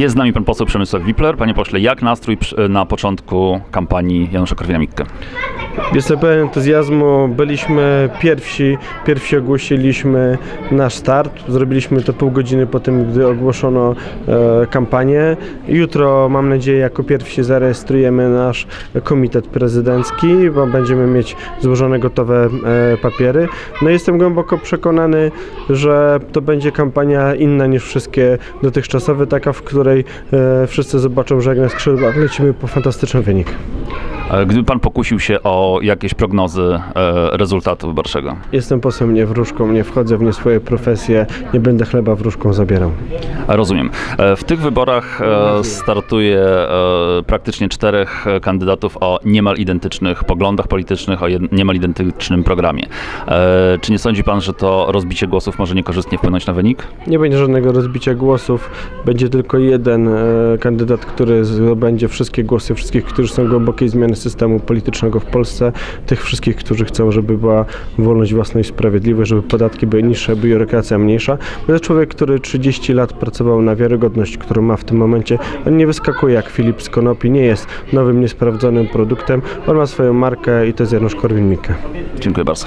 Jest z nami pan poseł Przemysław Wipler. Panie pośle, jak nastrój na początku kampanii Janusza Korwina-Mikke? Jestem pełen entuzjazmu. Byliśmy pierwsi, pierwsi ogłosiliśmy nasz start. Zrobiliśmy to pół godziny po tym, gdy ogłoszono e, kampanię. Jutro, mam nadzieję, jako pierwsi zarejestrujemy nasz komitet prezydencki, bo będziemy mieć złożone gotowe e, papiery. No jestem głęboko przekonany, że to będzie kampania inna niż wszystkie dotychczasowe, taka, w której e, wszyscy zobaczą, że jak na skrzydłach lecimy po fantastyczny wynik. Gdyby pan pokusił się o jakieś prognozy e, rezultatu wyborczego? Jestem posłem nie wróżką, nie wchodzę w nie swoje profesje, nie będę chleba wróżką zabierał. Rozumiem. E, W tych wyborach e, startuje praktycznie czterech kandydatów o niemal identycznych poglądach politycznych, o niemal identycznym programie. Czy nie sądzi pan, że to rozbicie głosów może niekorzystnie wpłynąć na wynik? Nie będzie żadnego rozbicia głosów, będzie tylko jeden kandydat, który zdobędzie wszystkie głosy wszystkich, którzy są głębokiej zmiany systemu politycznego w Polsce, tych wszystkich, którzy chcą, żeby była wolność, własność, sprawiedliwość, żeby podatki były niższe, biurokracja mniejsza. Bo to człowiek, który 30 lat pracował na wiarygodność, którą ma w tym momencie. On nie wyskakuje jak Filip z Konopi, nie jest nowym, niesprawdzonym produktem. On ma swoją markę i to jest Janusz Korwin-Mikke. Dziękuję bardzo.